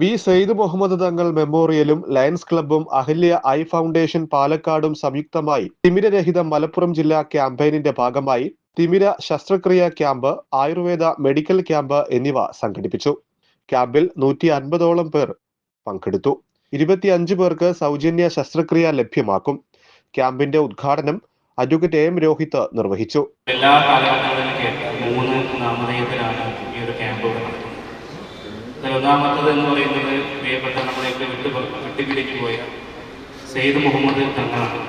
V Syed Muhammad Thangal മെമ്മോറിയലും lions ക്ലബ്ബും Ahalya eye foundation പാലക്കാടും സംയുക്തമായി തിമിരരഹിത മലപ്പുറം ജില്ലാ ക്യാമ്പയിനിന്റെ ഭാഗമായി തിമിര ശസ്ത്രക്രിയ ക്യാമ്പ് ആയുർവേദ മെഡിക്കൽ ക്യാമ്പ് എന്നിവ സംഘടിപ്പിച്ചു. ക്യാമ്പിൽ നൂറ്റി അൻപതോളം പേർ പങ്കെടുത്തു. ഇരുപത്തിയഞ്ച് പേർക്ക് സൗജന്യ ശസ്ത്രക്രിയ ലഭ്യമാക്കും. ക്യാമ്പിന്റെ ഉദ്ഘാടനം അഡ്വക്കേറ്റ് എം രോഹിത് നിർവഹിച്ചു. എല്ലാ കാലഘട്ടങ്ങളിലും മൂന്ന് നാമധേയത്തിലാണ് ഈ ഒരു ക്യാമ്പ് ഒന്നാമത്തത് എന്ന് പറയുന്നത് പ്രിയപ്പെട്ട നമ്മളെയൊക്കെ വിട്ടു വിട്ടുപിടിച്ചു പോയ സെയ്ദ് മുഹമ്മദ് തങ്ങളാണ്.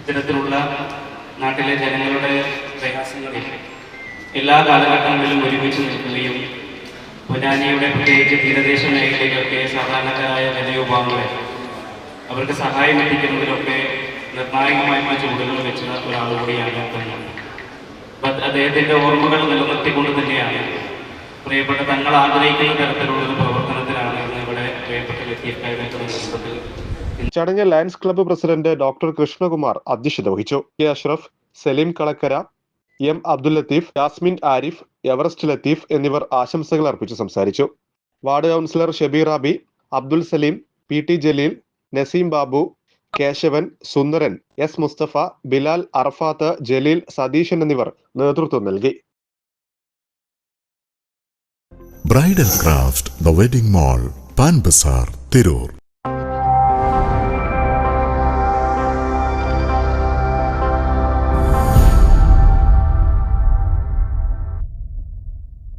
ഇത്തരത്തിലുള്ള നാട്ടിലെ ജനങ്ങളുടെ പ്രയാസങ്ങളിൽ എല്ലാ കാലഘട്ടങ്ങളിലും ഒരുമിച്ച് നിൽക്കുകയും പൊന്നാനിയുടെ പ്രത്യേകിച്ച് തീരദേശ മേഖലയിലൊക്കെ സാധാരണക്കാരായ ജനവിഭാഗങ്ങളെ അവർക്ക് സഹായം എത്തിക്കുന്നതിലൊക്കെ നിർണായകമായിട്ടുള്ള ചുവടുകൾ വെച്ച ഒരാൾ കൂടിയാണ് അദ്ദേഹത്തിന്റെ ഓർമ്മകൾ നിലനിർത്തിക്കൊണ്ട് തന്നെയാണ് പ്രിയപ്പെട്ട തങ്ങൾ ആഗ്രഹിക്കുന്ന തരത്തിലുള്ള ഒരു പ്രവർത്തനത്തിലാണ് ഇന്ന് ഇവിടെ പ്രിയപ്പെട്ട നേതൃത്വത്തിൽ ചടങ്ങിൽ Lions club president doctor Krishnakumar അധ്യക്ഷത വഹിച്ചു. K Ashraf Salim Kalakkara M Abdul Latheef Yasmin Arif Everest Latheef എന്നിവർ ആശംസകൾ അർപ്പിച്ച് സംസാരിച്ചു. Ward councillor Shabeer Rabi Abdul Salim P T Jaleel Naseem Babu Keshavan Sundaran S Musthafa Bilal Arafath Jaleel Satheesan എന്നിവർ നേതൃത്വം നൽകി. Bridal craft the wedding mall Pan Bazaar Tirur.